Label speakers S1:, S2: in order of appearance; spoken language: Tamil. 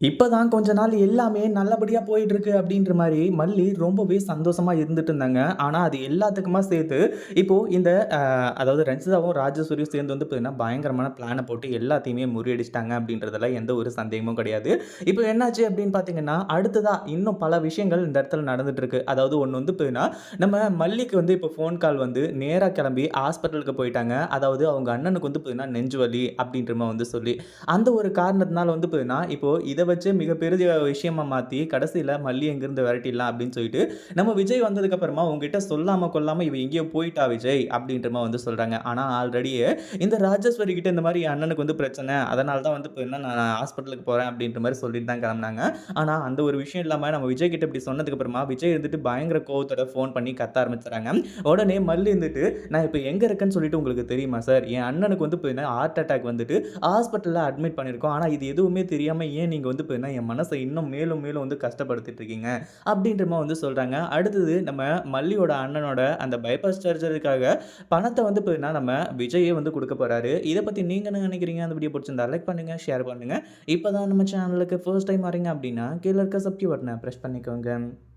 S1: இப்போ தான் கொஞ்ச நாள் எல்லாமே நல்லபடியாக போயிட்டுருக்கு அப்படின்ற மாதிரி மல்லி ரொம்பவே சந்தோஷமாக இருந்துட்டு இருந்தாங்க. ஆனால் அது எல்லாத்துக்குமா சேர்த்து இப்போது இந்த அதாவது ரன்சிதாவும் ராஜசூரியும் சேர்ந்து வந்து பார்த்தீங்கன்னா, பயங்கரமான பிளானை போட்டு எல்லாத்தையுமே முறியடிச்சிட்டாங்க அப்படின்றதுல எந்த ஒரு சந்தேகமும் கிடையாது. இப்போ என்னாச்சு அப்படின்னு பார்த்தீங்கன்னா, அடுத்ததாக இன்னும் பல விஷயங்கள் இந்த இடத்துல நடந்துட்டுருக்கு. அதாவது ஒன்று வந்து பார்த்தீங்கன்னா, நம்ம மல்லிக்கு வந்து இப்போ ஃபோன் கால் வந்து நேராக கிளம்பி ஹாஸ்பிட்டலுக்கு போயிட்டாங்க. அதாவது அவங்க அண்ணனுக்கு வந்து பார்த்தீங்கன்னா, நெஞ்சு வலி அப்படின்ற வந்து சொல்லி. அந்த ஒரு காரணத்தினால வந்து பார்த்தீங்கன்னா, இப்போது இதை வச்சு மிகப்பெரிய விஷயமா மாத்தி கடைசியில மல்லி எங்கேருந்து விரட்டிடலாம் அப்படின்னு சொல்லிட்டு, நம்ம விஜய் வந்ததுக்கப்புறமா உங்ககிட்ட சொல்லாம கொல்லாமல் இவ எங்கேயோ போயிட்டா விஜய் அப்படின்ற மாதிரி வந்து சொல்றாங்க. ஆனா ஆல்ரெடியே இந்த ராஜேஸ்வரி கிட்ட இந்த மாதிரி அண்ணனுக்கு வந்து பிரச்சனை. அதனால தான் வந்து என்ன நான் ஹாஸ்பிட்டலுக்கு போறேன் அப்படின்ற மாதிரி சொல்லிட்டு தான் கிளம்புனாங்க. ஆனா அந்த ஒரு விஷயம் இல்லாம நம்ம விஜய் கிட்ட இப்படி சொன்னதுக்கு அப்புறமா, விஜய் இருந்துட்டு பயங்கர கோவத்தோட ஃபோன் பண்ணி கத்த ஆரம்பிச்சுறாங்க. உடனே மல்லி இருந்துட்டு, "நான் இப்போ எங்க இருக்கேன்னு சொல்லிட்டு உங்களுக்கு தெரியுமா சார்? என் அண்ணனுக்கு வந்து ஹார்ட் அட்டாக் வந்துட்டு ஹாஸ்பிட்டலில் அட்மிட் பண்ணியிருக்கோம். ஆனால் இது எதுவுமே தெரியாமல் ஏன் நீங்கள் வந்து பார்த்தீங்கன்னா, என் மனசை இன்னும் மேலும் மேலும் வந்து கஷ்டப்படுத்திட்டு இருக்கீங்க." அப்படின்ற மாதிரி வந்து சொல்கிறாங்க அடுத்தது நம்ம மல்லியோட அண்ணனோட அந்த பைபாஸ் சர்ஜரிக்காக பணத்தை வந்து பார்த்தீங்கன்னா, நம்ம விஜயே வந்து கொடுக்க போகிறாரு இதை பற்றி நீங்கள் என்ன நினைக்கிறீங்க? அந்த வீடியோ பிடிச்சிருந்தா லைக் பண்ணுங்க, ஷேர் பண்ணுங்க. இப்போ தான் நம்ம சேனலுக்கு ஃபர்ஸ்ட் டைம் வரீங்க அப்படின்னா, கீழே இருக்க சப்ஸ்கிரைப் பட்டனை ப்ரெஸ் பண்ணிக்கோங்க.